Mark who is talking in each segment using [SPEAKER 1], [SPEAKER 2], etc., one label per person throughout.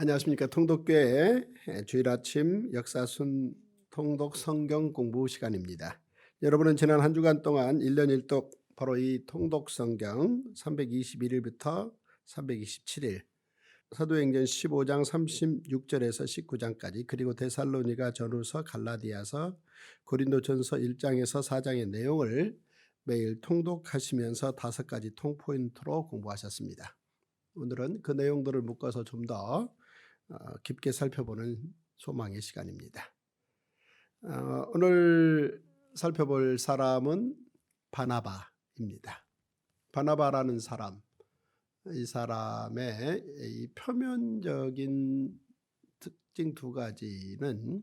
[SPEAKER 1] 안녕하십니까 통독교회 주일 아침 역사순 통독 성경 공부 시간입니다. 여러분은 지난 한 주간 동안 1년 1독 바로 이 통독 성경 321일부터 327일 사도행전 15장 36절에서 19장까지 그리고 데살로니가 전후서 갈라디아서 고린도전서 1장에서 4장의 내용을 매일 통독하시면서 다섯 가지 통포인트로 공부하셨습니다. 오늘은 그 내용들을 묶어서 좀더 어, 깊게 살펴보는 소망의 시간입니다. 어, 오늘 살펴볼 사람은 바나바입니다. 바나바라는 사람, 이 사람의 이 표면적인 특징 두 가지는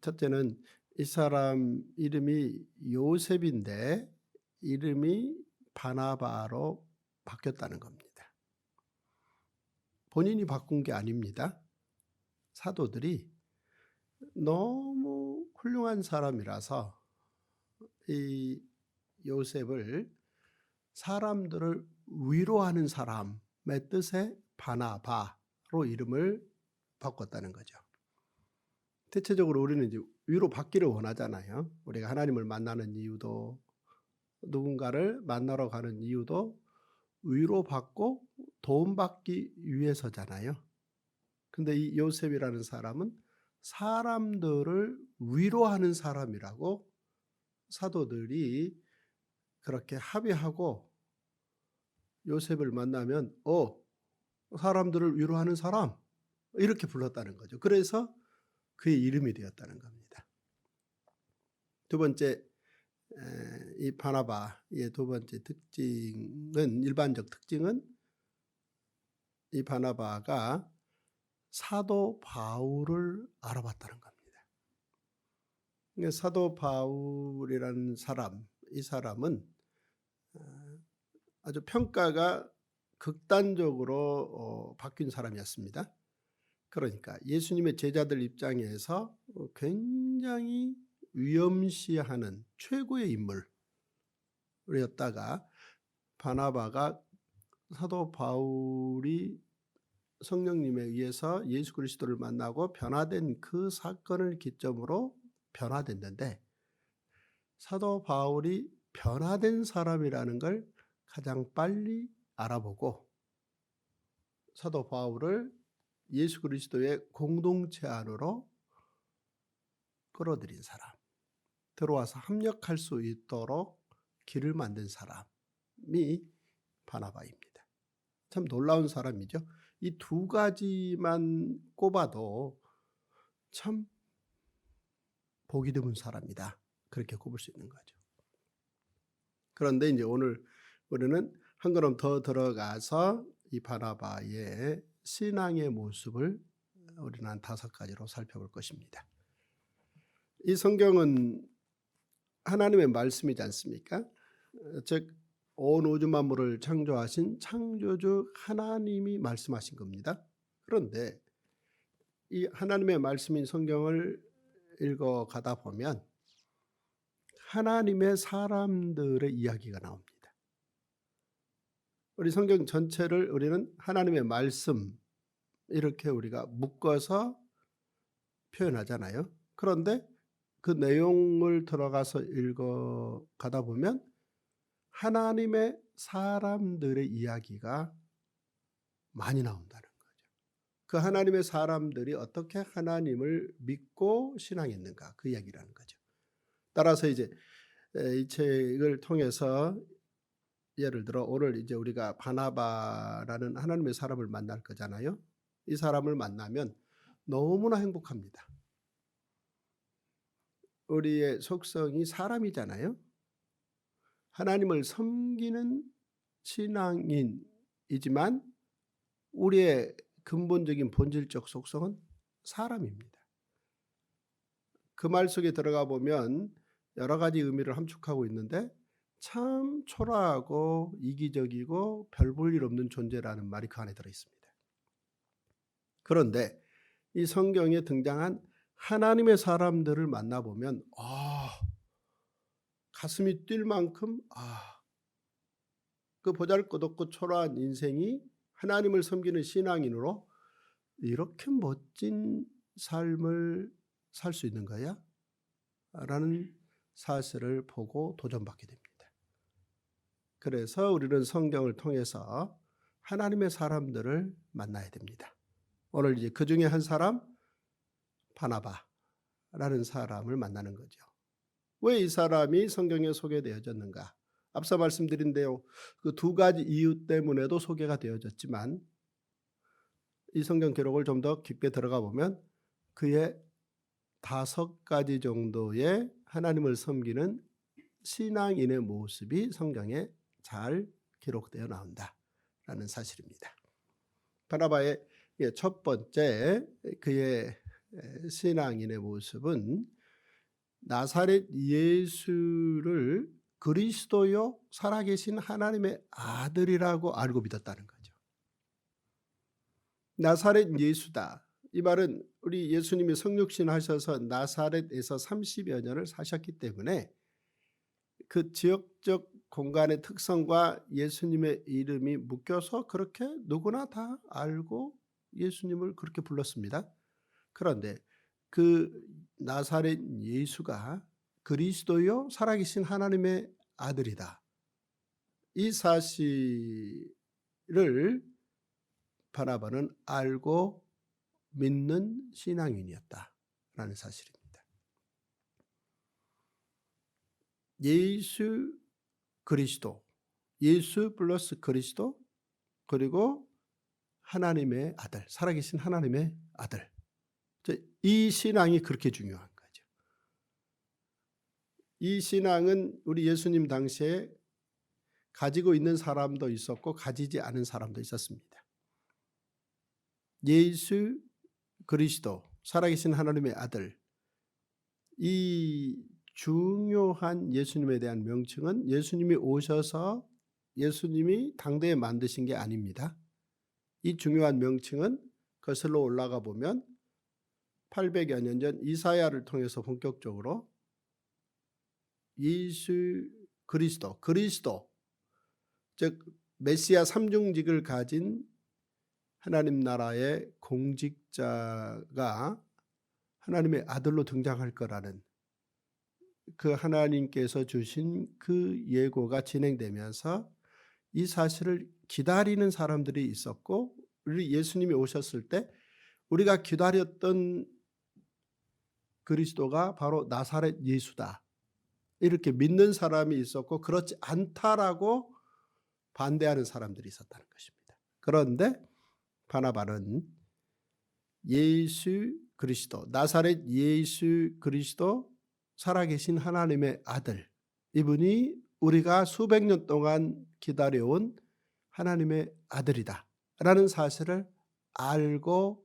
[SPEAKER 1] 첫째는 이 사람 이름이 요셉인데 이름이 바나바로 바뀌었다는 겁니다. 본인이 바꾼 게 아닙니다. 사도들이 너무 훌륭한 사람이라서 이 요셉을 사람들을 위로하는 사람의 뜻의 바나바로 이름을 바꿨다는 거죠. 대체적으로 우리는 이제 위로 받기를 원하잖아요. 우리가 하나님을 만나는 이유도 누군가를 만나러 가는 이유도 위로받고 도움받기 위해서잖아요. 근데 이 요셉이라는 사람은 사람들을 위로하는 사람이라고 사도들이 그렇게 합의하고 요셉을 만나면 어 사람들을 위로하는 사람 이렇게 불렀다는 거죠. 그래서 그의 이름이 되었다는 겁니다. 두 번째 이 바나바의 두 번째 특징은 일반적 특징은 이 바나바가 사도 바울을 알아봤다는 겁니다. 그러니까 사도 바울이라는 사람, 이 사람은 어, 아주 평가가 극단적으로 어, 바뀐 사람이었습니다. 그러니까 예수님의 제자들 입장에서 굉장히 위험시하는 최고의 인물이었다가 바나바가 사도 바울이 성령님에 의해서 예수 그리스도를 만나고 변화된 그 사건을 기점으로 변화됐는데 사도 바울이 변화된 사람이라는 걸 가장 빨리 알아보고 사도 바울을 예수 그리스도의 공동체 안으로 끌어들인 사람. 들어와서 합력할 수 있도록 길을 만든 사람이 바나바입니다. 참 놀라운 사람이죠. 이 두 가지만 꼽아도 참 보기 드문 사람이다. 그렇게 꼽을 수 있는 거죠. 그런데 이제 오늘 우리는 한 걸음 더 들어가서 이 바나바의 신앙의 모습을 우리는 한 다섯 가지로 살펴볼 것입니다. 이 성경은 하나님의 말씀이지 않습니까? 즉, 온 우주 만물을 창조하신 창조주 하나님이 말씀하신 겁니다. 그런데 이 하나님의 말씀인 성경을 읽어 가다 보면 하나님의 사람들의 이야기가 나옵니다. 우리 성경 전체를 우리는 하나님의 말씀 이렇게 우리가 묶어서 표현하잖아요. 그런데 그 내용을 들어가서 읽어 가다 보면 하나님의 사람들의 이야기가 많이 나온다는 거죠. 그 하나님의 사람들이 어떻게 하나님을 믿고 신앙했는가 그 이야기라는 거죠. 따라서 이제 이 책을 통해서 예를 들어 오늘 이제 우리가 바나바라는 하나님의 사람을 만날 거잖아요. 이 사람을 만나면 너무나 행복합니다. 우리의 속성이 사람이잖아요. 하나님을 섬기는 신앙인이지만 우리의 근본적인 본질적 속성은 사람입니다. 그 말 속에 들어가 보면 여러 가지 의미를 함축하고 있는데 참 초라하고 이기적이고 별 볼 일 없는 존재라는 말이 그 안에 들어 있습니다. 그런데 이 성경에 등장한 하나님의 사람들을 만나보면 아 가슴이 뛸 만큼 아그 보잘것없고 초라한 인생이 하나님을 섬기는 신앙인으로 이렇게 멋진 삶을 살 수 있는 거야? 라는 사실을 보고 도전받게 됩니다. 그래서 우리는 성경을 통해서 하나님의 사람들을 만나야 됩니다. 오늘 이제 그 중에 한 사람 바나바라는 사람을 만나는 거죠. 왜 이 사람이 성경에 소개되어졌는가? 앞서 말씀드린 대로 그 두 가지 이유 때문에도 소개가 되어졌지만 이 성경 기록을 좀 더 깊게 들어가 보면 그의 다섯 가지 정도의 하나님을 섬기는 신앙인의 모습이 성경에 잘 기록되어 나온다라는 사실입니다. 바나바의 첫 번째 그의 신앙인의 모습은 나사렛 예수를 그리스도요 살아계신 하나님의 아들이라고 알고 믿었다는 거죠. 나사렛 예수다. 이 말은 우리 예수님이 성육신 하셔서 나사렛에서 30여 년을 사셨기 때문에 그 지역적 공간의 특성과 예수님의 이름이 묶여서 그렇게 누구나 다 알고 예수님을 그렇게 불렀습니다. 그런데 그 나사렛 예수가 그리스도요 살아계신 하나님의 아들이다. 이 사실을 바나바는 알고 믿는 신앙인이었다라는 사실입니다. 예수 그리스도, 예수 플러스 그리스도, 그리고 하나님의 아들, 살아계신 하나님의 아들. 이 신앙이 그렇게 중요한 거죠. 이 신앙은 우리 예수님 당시에 가지고 있는 사람도 있었고 가지지 않은 사람도 있었습니다. 예수 그리스도, 살아계신 하나님의 아들. 이 중요한 예수님에 대한 명칭은 예수님이 오셔서 예수님이 당대에 만드신 게 아닙니다. 이 중요한 명칭은 거슬러 올라가 보면 800여 년 전 이사야를 통해서 본격적으로 예수 그리스도, 그리스도, 즉 메시아 삼중직을 가진 하나님 나라의 공직자가 하나님의 아들로 등장할 거라는 그 하나님께서 주신 그 예고가 진행되면서 이 사실을 기다리는 사람들이 있었고 우리 예수님이 오셨을 때 우리가 기다렸던 그리스도가 바로 나사렛 예수다. 이렇게 믿는 사람이 있었고 그렇지 않다라고 반대하는 사람들이 있었다는 것입니다. 그런데 바나바는 예수 그리스도 나사렛 예수 그리스도 살아계신 하나님의 아들 이분이 우리가 수백 년 동안 기다려온 하나님의 아들이다 라는 사실을 알고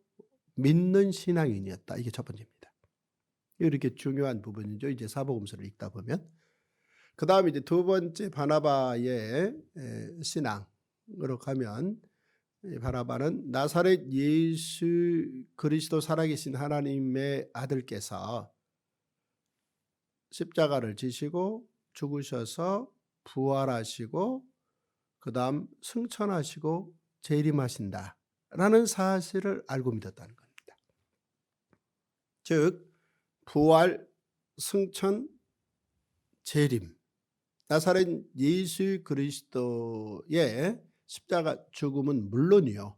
[SPEAKER 1] 믿는 신앙인이었다. 이게 첫 번째입니다. 이렇게 중요한 부분이죠. 이제 사복음서를 읽다 보면 그 다음에 이제 두 번째 바나바의 신앙으로 가면 바나바는 나사렛 예수 그리스도 살아계신 하나님의 아들께서 십자가를 지시고 죽으셔서 부활하시고 그 다음 승천하시고 재림하신다 라는 사실을 알고 믿었다는 겁니다. 즉 부활, 승천, 재림 나사렛 예수 그리스도의 십자가 죽음은 물론이요.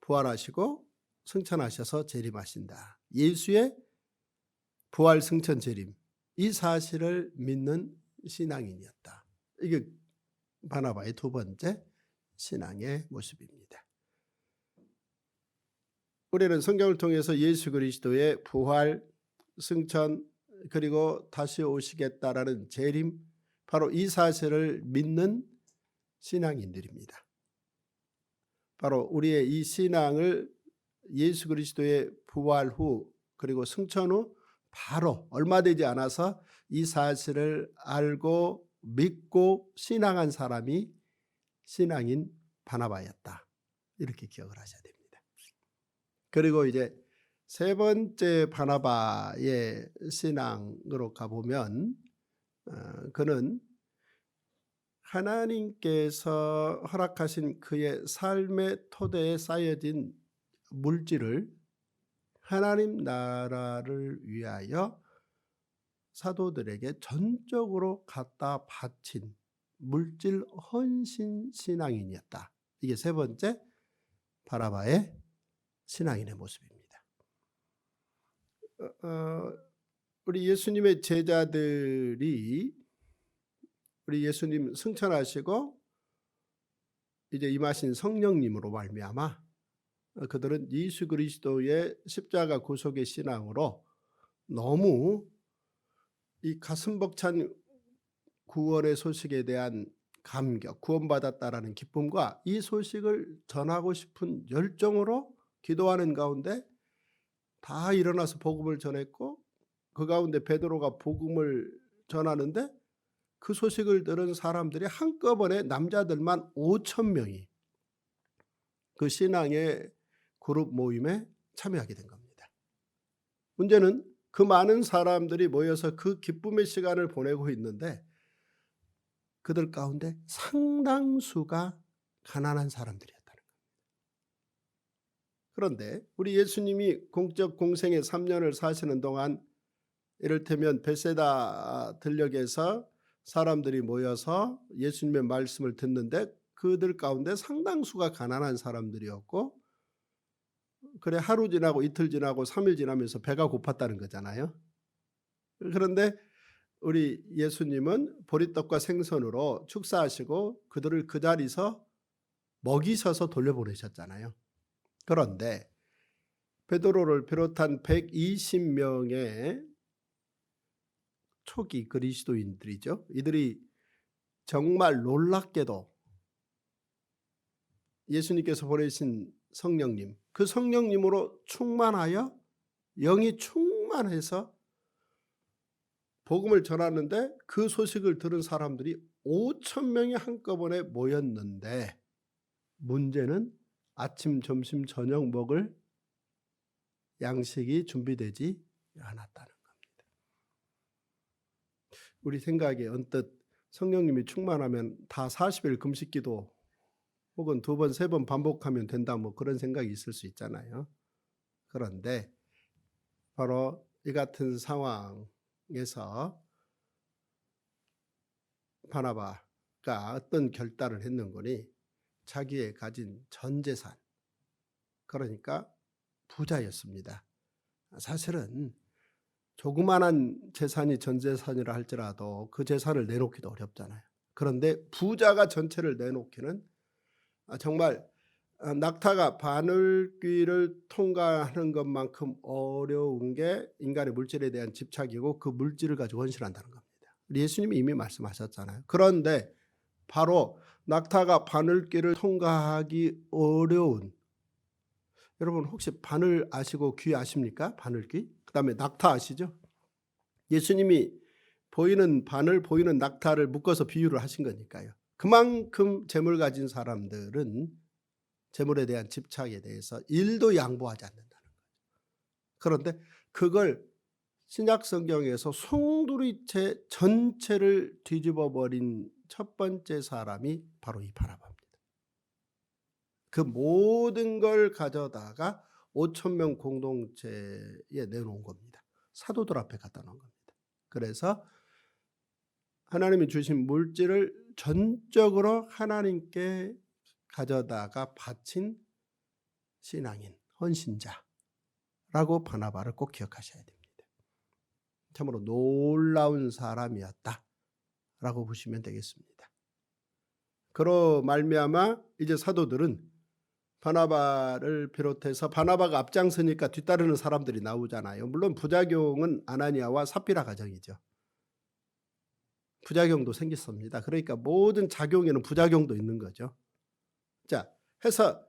[SPEAKER 1] 부활하시고 승천하셔서 재림하신다. 예수의 부활 승천 재림 이 사실을 믿는 신앙인이었다. 이게 바나바의 두 번째 신앙의 모습입니다. 우리는 성경을 통해서 예수 그리스도의 부활, 승천 그리고 다시 오시겠다라는 재림 바로 이 사실을 믿는 신앙인들입니다. 바로 우리의 이 신앙을 예수 그리스도의 부활 후 그리고 승천 후 바로 얼마 되지 않아서 이 사실을 알고 믿고 신앙한 사람이 신앙인 바나바였다. 이렇게 기억을 하셔야 됩니다. 그리고 이제 세 번째 바나바의 신앙으로 가보면 어, 그는 하나님께서 허락하신 그의 삶의 토대에 쌓여진 물질을 하나님 나라를 위하여 사도들에게 전적으로 갖다 바친 물질 헌신 신앙인이었다. 이게 세 번째 바라바의 신앙인의 모습입니다. 어, 어, 우리 예수님의 제자들이 우리 예수님 승천하시고 이제 임하신 성령님으로 말미암아 어, 그들은 예수 그리스도의 십자가 구속의 신앙으로 너무 이 가슴 벅찬 구원의 소식에 대한 감격, 구원받았다라는 기쁨과 이 소식을 전하고 싶은 열정으로 기도하는 가운데 다 일어나서 복음을 전했고 그 가운데 베드로가 복음을 전하는데 그 소식을 들은 사람들이 한꺼번에 남자들만 5천 명이 그 신앙의 그룹 모임에 참여하게 된 겁니다. 문제는 그 많은 사람들이 모여서 그 기쁨의 시간을 보내고 있는데 그들 가운데 상당수가 가난한 사람들이었다는 겁니다. 그런데 우리 예수님이 공적 공생의 3년을 사시는 동안 이를테면 베세다 들녘에서 사람들이 모여서 예수님의 말씀을 듣는데 그들 가운데 상당수가 가난한 사람들이었고 그래 하루 지나고 이틀 지나고 3일 지나면서 배가 고팠다는 거잖아요. 그런데 우리 예수님은 보리떡과 생선으로 축사하시고 그들을 그 자리에서 먹이셔서 돌려보내셨잖아요. 그런데 베드로를 비롯한 120명의 초기 그리스도인들이죠. 이들이 정말 놀랍게도 예수님께서 보내신 성령님, 그 성령님으로 충만하여 영이 충만해서 복음을 전하는데 그 소식을 들은 사람들이 5천 명이 한꺼번에 모였는데 문제는 아침, 점심, 저녁 먹을 양식이 준비되지 않았다는 겁니다. 우리 생각에 언뜻 성령님이 충만하면 다 40일 금식 기도 혹은 두 번, 세 번 반복하면 된다 뭐 그런 생각이 있을 수 있잖아요. 그런데 바로 이 같은 상황에서 바나바가 어떤 결단을 했는 거니 자기의 가진 전 재산 그러니까 부자였습니다. 사실은 조그만한 재산이 전 재산이라 할지라도 그 재산을 내놓기도 어렵잖아요. 그런데 부자가 전체를 내놓기는 아, 정말 아, 낙타가 바늘귀를 통과하는 것만큼 어려운 게 인간의 물질에 대한 집착이고 그 물질을 가지고 헌신한다는 겁니다. 예수님이 이미 말씀하셨잖아요. 그런데 바로 낙타가 바늘귀를 통과하기 어려운 여러분 혹시 바늘 아시고 귀 아십니까? 바늘귀? 그 다음에 낙타 아시죠? 예수님이 보이는 바늘, 보이는 낙타를 묶어서 비유를 하신 거니까요. 그만큼 재물 가진 사람들은 재물에 대한 집착에 대해서 일도 양보하지 않는다는 거죠. 그런데 그걸 신약 성경에서 송두리째 전체를 뒤집어 버린 첫 번째 사람이 바로 이 바나바입니다. 그 모든 걸 가져다가 5천 명 공동체에 내놓은 겁니다. 사도들 앞에 갖다 놓은 겁니다. 그래서 하나님이 주신 물질을 전적으로 하나님께 가져다가 바친 신앙인, 헌신자라고 바나바를 꼭 기억하셔야 됩니다. 참으로 놀라운 사람이었다 라고 보시면 되겠습니다. 그로 말미암아 이제 사도들은 바나바를 비롯해서 바나바가 앞장서니까 뒤따르는 사람들이 나오잖아요. 물론 부작용은 아나니아와 사피라 가정이죠. 부작용도 생겼습니다. 그러니까 모든 작용에는 부작용도 있는 거죠. 자, 해서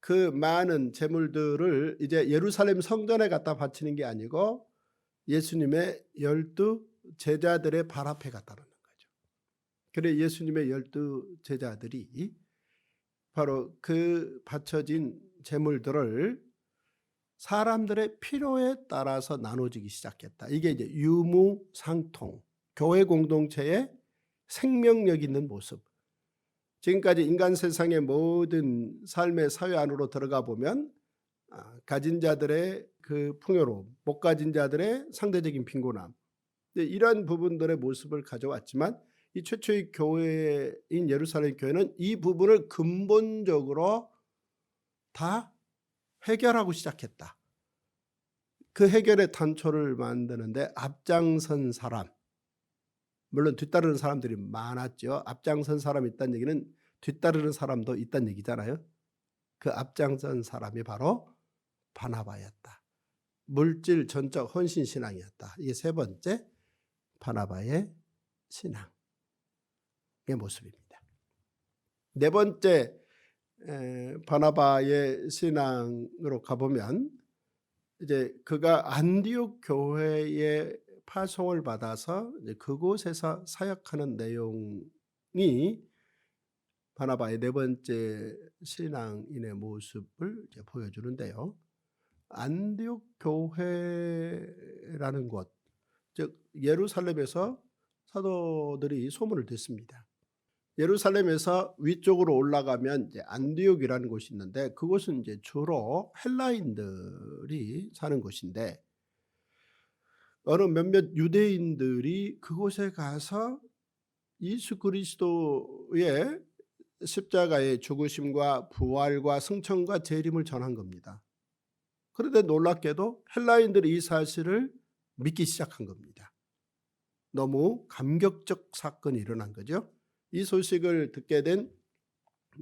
[SPEAKER 1] 그 많은 재물들을 이제 예루살렘 성전에 갖다 바치는 게 아니고 예수님의 열두 제자들의 발 앞에 갖다 놓는 거죠. 그래 예수님의 열두 제자들이 바로 그 바쳐진 재물들을 사람들의 필요에 따라서 나눠주기 시작했다. 이게 이제 유무상통, 교회 공동체의 생명력 있는 모습. 지금까지 인간 세상의 모든 삶의 사회 안으로 들어가 보면 아, 가진 자들의 그 풍요로움, 못 가진 자들의 상대적인 빈곤함 네, 이러한 부분들의 모습을 가져왔지만 이 최초의 교회인 예루살렘 교회는 이 부분을 근본적으로 다 해결하고 시작했다. 그 해결의 단초를 만드는데 앞장선 사람, 물론 뒤따르는 사람들이 많았죠. 앞장선 사람이 있다는 얘기는 뒤따르는 사람도 있다는 얘기잖아요. 그 앞장선 사람이 바로 바나바였다. 물질 전적 헌신 신앙이었다. 이게 세 번째 바나바의 신앙의 모습입니다. 네 번째 에, 바나바의 신앙으로 가보면 이제 그가 안디옥 교회에 파송을 받아서 그곳에서 사역하는 내용이 바나바의 네 번째 신앙인의 모습을 보여주는데요. 안디옥 교회라는 곳, 즉 예루살렘에서 사도들이 소문을 듣습니다. 예루살렘에서 위쪽으로 올라가면 이제 안디옥이라는 곳이 있는데 그곳은 이제 주로 헬라인들이 사는 곳인데 어느 몇몇 유대인들이 그곳에 가서 예수 그리스도의 십자가의 죽으심과 부활과 승천과 재림을 전한 겁니다. 그런데 놀랍게도 헬라인들이 이 사실을 믿기 시작한 겁니다. 너무 감격적 사건이 일어난 거죠. 이 소식을 듣게 된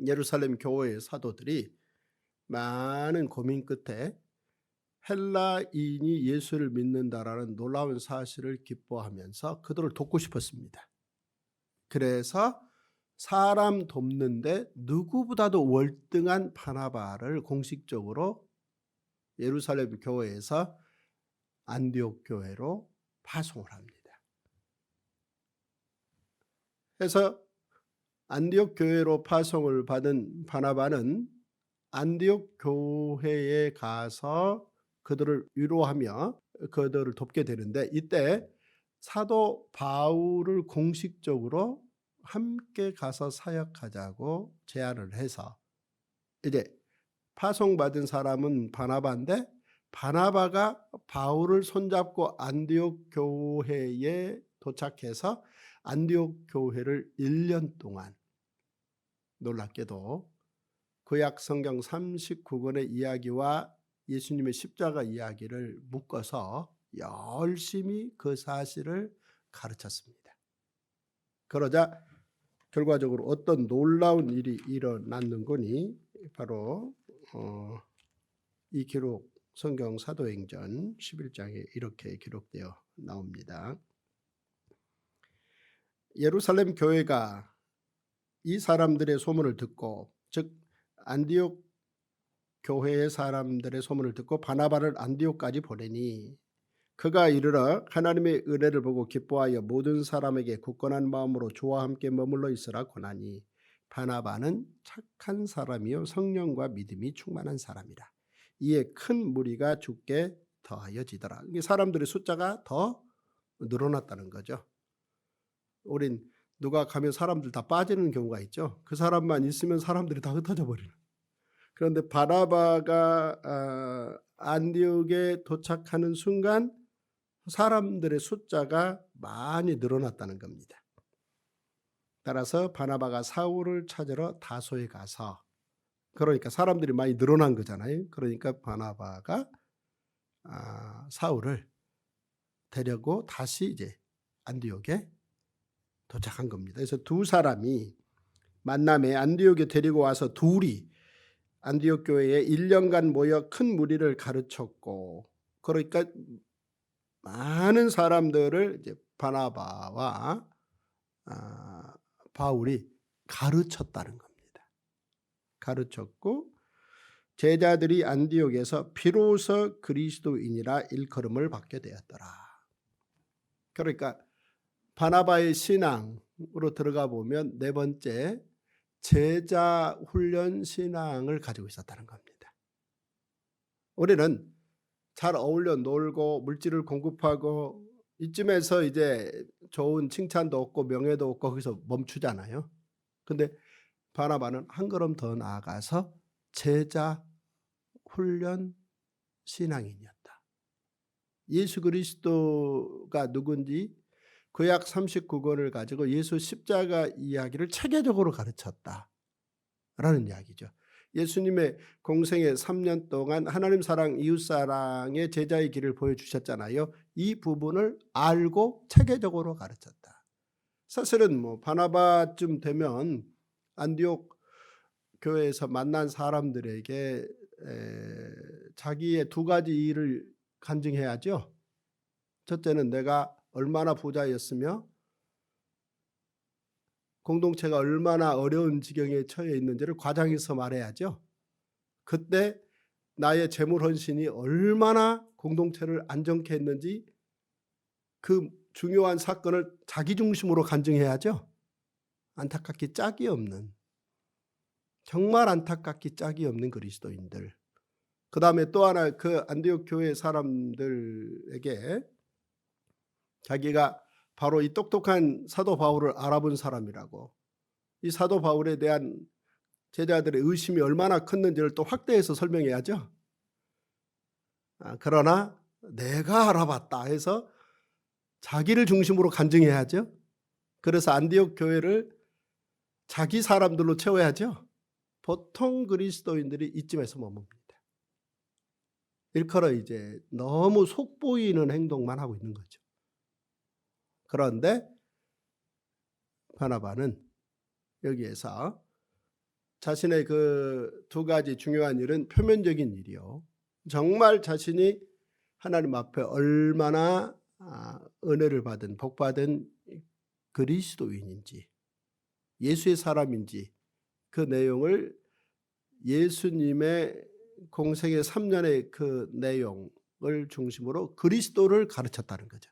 [SPEAKER 1] 예루살렘 교회의 사도들이 많은 고민 끝에 헬라인이 예수를 믿는다라는 놀라운 사실을 기뻐하면서 그들을 돕고 싶었습니다. 그래서 사람 돕는데 누구보다도 월등한 바나바를 공식적으로 예루살렘 교회에서 안디옥 교회로 파송을 합니다. 그래서 안디옥 교회로 파송을 받은 바나바는 안디옥 교회에 가서 그들을 위로하며 그들을 돕게 되는데 이때 사도 바울을 공식적으로 함께 가서 사역하자고 제안을 해서 이제 파송받은 사람은 바나바인데 바나바가 바울을 손잡고 안디옥 교회에 도착해서 안디옥 교회를 1년 동안 놀랍게도 구약 성경 39권의 이야기와 예수님의 십자가 이야기를 묶어서 열심히 그 사실을 가르쳤습니다. 그러자 결과적으로 어떤 놀라운 일이 일어났는 거니 바로 어, 이 기록 성경 사도행전 11장에 이렇게 기록되어 나옵니다. 예루살렘 교회가 이 사람들의 소문을 듣고 즉 안디옥 교회의 사람들의 소문을 듣고 바나바를 안디옥까지 보내니 그가 이르러 하나님의 은혜를 보고 기뻐하여 모든 사람에게 굳건한 마음으로 주와 함께 머물러 있으라 권하니 바나바는 착한 사람이요 성령과 믿음이 충만한 사람이라 이에 큰 무리가 죽게 더하여지더라 사람들의 숫자가 더 늘어났다는 거죠. 우린 누가 가면 사람들 다 빠지는 경우가 있죠. 그 사람만 있으면 사람들이 다 흩어져 버리는. 그런데 바나바가 아, 안디옥에 도착하는 순간 사람들의 숫자가 많이 늘어났다는 겁니다. 따라서 바나바가 사울을 찾으러 다소에 가서 그러니까 사람들이 많이 늘어난 거잖아요. 그러니까 바나바가 아, 사울을 데려고 다시 이제 안디옥에 도착한 겁니다. 그래서 두 사람이 만남에 안디옥에 데리고 와서 둘이 안디옥 교회에 1년간 모여 큰 무리를 가르쳤고 그러니까 많은 사람들을 이제 바나바와 아, 바울이 가르쳤다는 겁니다. 가르쳤고 제자들이 안디옥에서 비로소 그리스도인이라 일컬음을 받게 되었더라. 그러니까 바나바의 신앙으로 들어가 보면 네 번째 제자 훈련 신앙을 가지고 있었다는 겁니다. 우리는 잘 어울려 놀고 물질을 공급하고 이쯤에서 이제 좋은 칭찬도 얻고 명예도 얻고 거기서 멈추잖아요. 근데 바나바는 한 걸음 더 나아가서 제자 훈련 신앙인이었다. 예수 그리스도가 누군지 구약 39권을 가지고 예수 십자가 이야기를 체계적으로 가르쳤다. 라는 이야기죠. 예수님의 공생의 3년 동안 하나님 사랑, 이웃 사랑의 제자의 길을 보여주셨잖아요. 이 부분을 알고 체계적으로 가르쳤다. 사실은 뭐 바나바쯤 되면 안디옥 교회에서 만난 사람들에게 에, 자기의 두 가지 일을 간증해야죠. 첫째는 내가 얼마나 부자였으며 공동체가 얼마나 어려운 지경에 처해 있는지를 과장해서 말해야죠. 그때 나의 재물 헌신이 얼마나 공동체를 안정케 했는지 그 중요한 사건을 자기 중심으로 간증해야죠. 안타깝게 짝이 없는 정말 안타깝게 짝이 없는 그리스도인들. 그 다음에 또 하나 그 안디옥 교회 사람들에게 자기가 바로 이 똑똑한 사도 바울을 알아본 사람이라고 이 사도 바울에 대한 제자들의 의심이 얼마나 컸는지를 또 확대해서 설명해야죠. 아, 그러나 내가 알아봤다 해서 자기를 중심으로 간증해야죠. 그래서 안디옥 교회를 자기 사람들로 채워야죠. 보통 그리스도인들이 이쯤에서 머뭅니다. 일컬어 이제 너무 속보이는 행동만 하고 있는 거죠. 그런데 바나바는 여기에서 자신의 그 두 가지 중요한 일은 표면적인 일이요. 정말 자신이 하나님 앞에 얼마나 아, 은혜를 받은 복 받은 그리스도인인지 예수의 사람인지 그 내용을 예수님의 공생의 3년의 그 내용을 중심으로 그리스도를 가르쳤다는 거죠.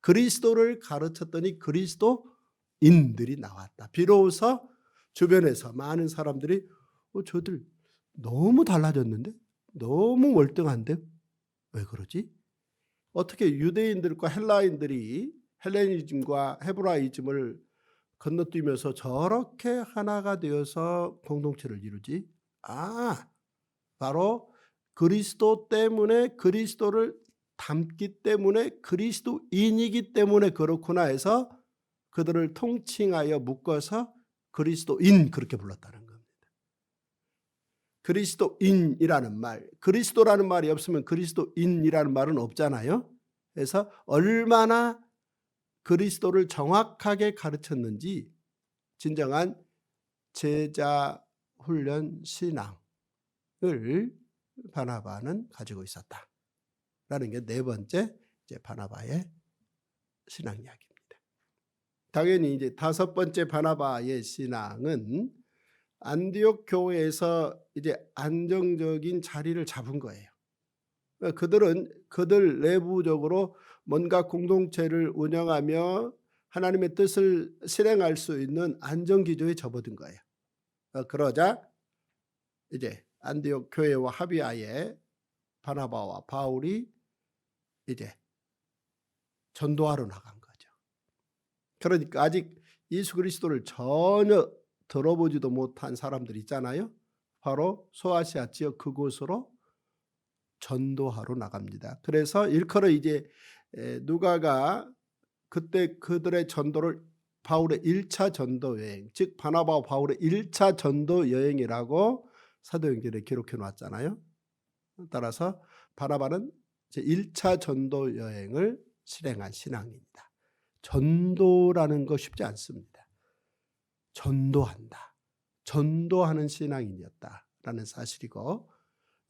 [SPEAKER 1] 그리스도를 가르쳤더니 그리스도인들이 나왔다. 비로소 주변에서 많은 사람들이 어, 저들 너무 달라졌는데? 너무 월등한데? 왜 그러지? 어떻게 유대인들과 헬라인들이 헬레니즘과 헤브라이즘을 건너뛰면서 저렇게 하나가 되어서 공동체를 이루지? 아, 바로 그리스도 때문에 그리스도를 닮기 때문에 그리스도인이기 때문에 그렇구나 해서 그들을 통칭하여 묶어서 그리스도인 그렇게 불렀다는 겁니다. 그리스도인이라는 말, 그리스도라는 말이 없으면 그리스도인이라는 말은 없잖아요. 그래서 얼마나 그리스도를 정확하게 가르쳤는지 진정한 제자 훈련 신앙을 바나바는 가지고 있었다. 라는 게 네 번째 이제 바나바의 신앙 이야기입니다. 당연히 이제 다섯 번째 바나바의 신앙은 안디옥 교회에서 이제 안정적인 자리를 잡은 거예요. 그들은 그들 내부적으로 뭔가 공동체를 운영하며 하나님의 뜻을 실행할 수 있는 안정 기조에 접어든 거예요. 그러자 이제 안디옥 교회와 합의하에 바나바와 바울이 이제 전도하러 나간 거죠. 그러니까 아직 예수 그리스도를 전혀 들어보지도 못한 사람들 있잖아요. 바로 소아시아 지역 그곳으로 전도하러 나갑니다. 그래서 일컬어 이제 누가가 그때 그들의 전도를 바울의 1차 전도 여행, 즉 바나바와 바울의 1차 전도 여행이라고 사도행전에 기록해 놨잖아요. 따라서 바나바는 제 1차 전도 여행을 실행한 신앙입니다. 전도라는 거 쉽지 않습니다. 전도한다. 전도하는 신앙인이었다라는 사실이고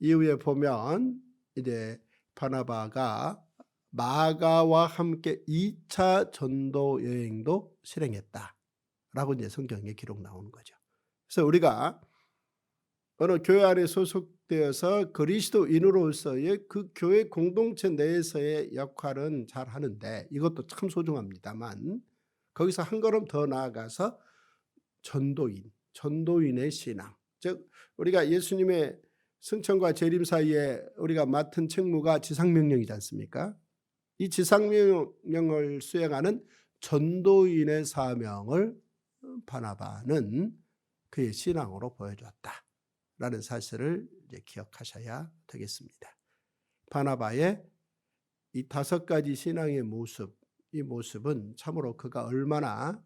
[SPEAKER 1] 이후에 보면 이제 바나바가 마가와 함께 2차 전도 여행도 실행했다 라고 이제 성경에 기록 나오는 거죠. 그래서 우리가 어느 교회 안에 소속되어서 그리스도인으로서의 그 교회 공동체 내에서의 역할은 잘 하는데 이것도 참 소중합니다만 거기서 한 걸음 더 나아가서 전도인, 전도인의 신앙. 즉 우리가 예수님의 승천과 재림 사이에 우리가 맡은 책무가 지상명령이지 않습니까? 이 지상명령을 수행하는 전도인의 사명을 바나바는 그의 신앙으로 보여줬다라는 사실을 이제 기억하셔야 되겠습니다. 바나바의 이 다섯 가지 신앙의 모습, 이 모습은 참으로 그가 얼마나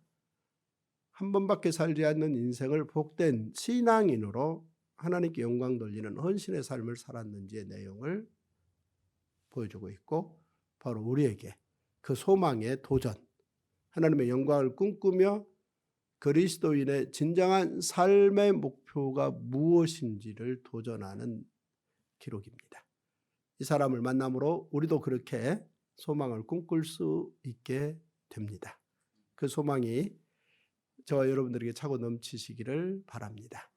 [SPEAKER 1] 한 번밖에 살지 않는 인생을 복된 신앙인으로 하나님께 영광 돌리는 헌신의 삶을 살았는지의 내용을 보여주고 있고 바로 우리에게 그 소망의 도전, 하나님의 영광을 꿈꾸며 그리스도인의 진정한 삶의 목표가 무엇인지를 도전하는 기록입니다. 이 사람을 만남으로 우리도 그렇게 소망을 꿈꿀 수 있게 됩니다. 그 소망이 저와 여러분들에게 차고 넘치시기를 바랍니다.